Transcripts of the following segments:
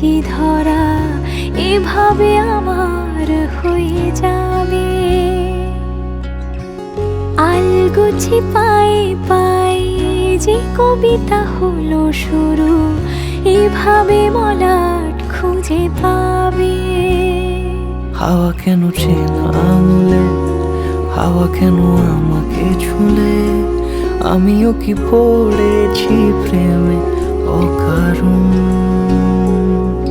পড়েছি ধরা, এভাবে আমার হয়ে যাবে। আলগোছি পায়ে পায়ে যে কবিতা হলো শুরু, এভাবে মলাট খুঁজে পাবে। হাওয়া কেন আঙুলে, হাওয়া কেন আমাকে ছুলে? আমিও কি পড়েছি প্রেমে অকারণ?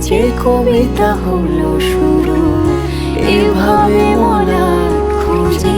যে কবিতা হলো শুরু এভাবে মনে খুঁজে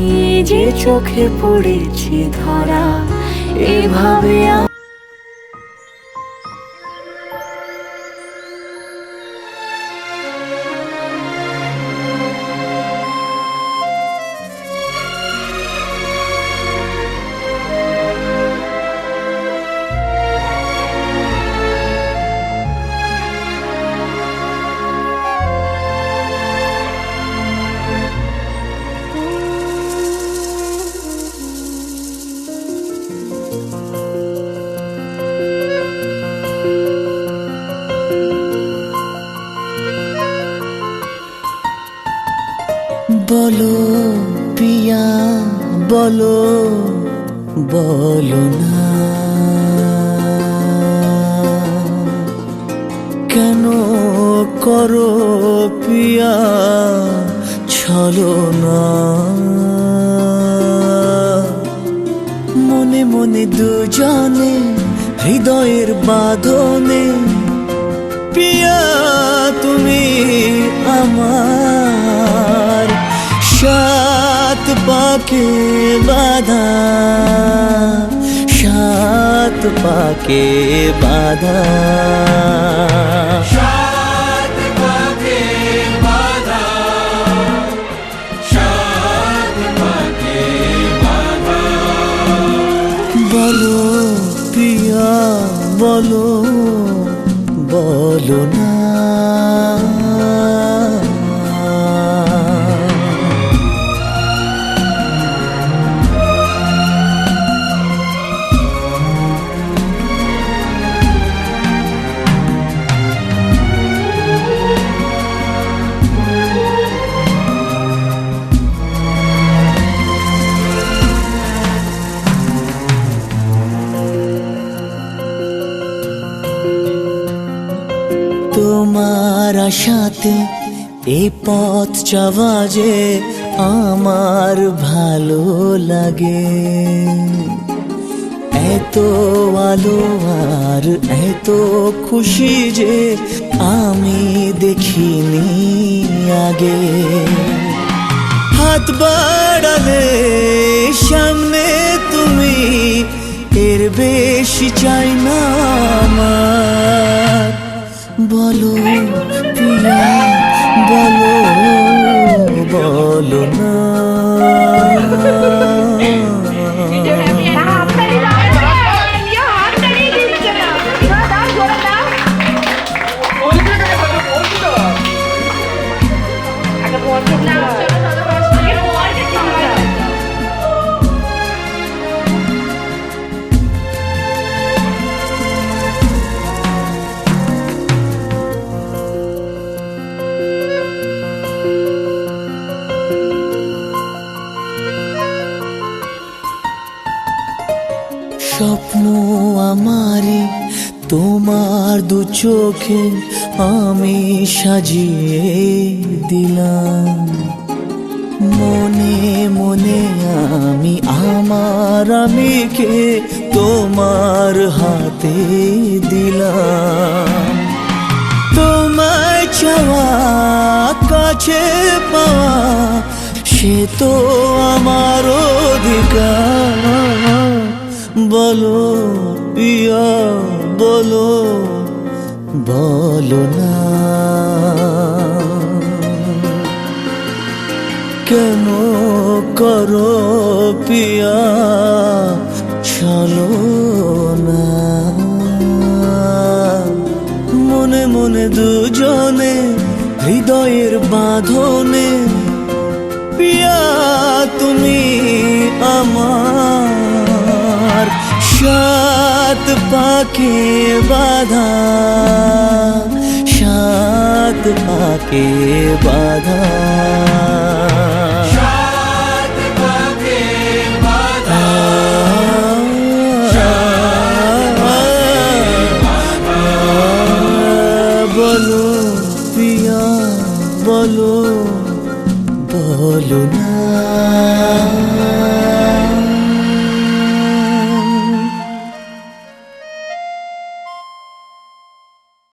যে চোখে পড়েছি ধরা এভাবে বলো পিয়া, বলো বলো না। কেন করো পিয়া, ছলো না। মনে মনে দুজনে হৃদয়ের বাঁধনে পিয়া, তুমি পাকে বাধা সাত পাকে বাধা। বলো পিয়া বলো বলো না তোমার আশাতে এই পথ চাওয়া যে আমার ভালো লাগে। এত আলো আর এত খুশি যে আমি দেখিনি আগে। হাত বাড়ালে সামনে তুমি, এর বেশি চাই না। বলো প্রিয়া বলো বলো না। তোমার দু চোখে আমি সাজিয়ে দিলাম। মনে মনে আমি, আমার আমিকে তোমার হাতে দিলাম। তোমায় চাওয়া কাছে পাওয়া সে তো আমার অধিকার। বলো পিয়া বলো বলো না। কেন করো পিয়া, চলো না। মনে মনে দুজনে, হৃদয়ের বাঁধনে, পিয়া তুমি আমার। সাত পাকে বাধা সাত পাকে বাধা। বলো প্রিয়া বলো বলো না।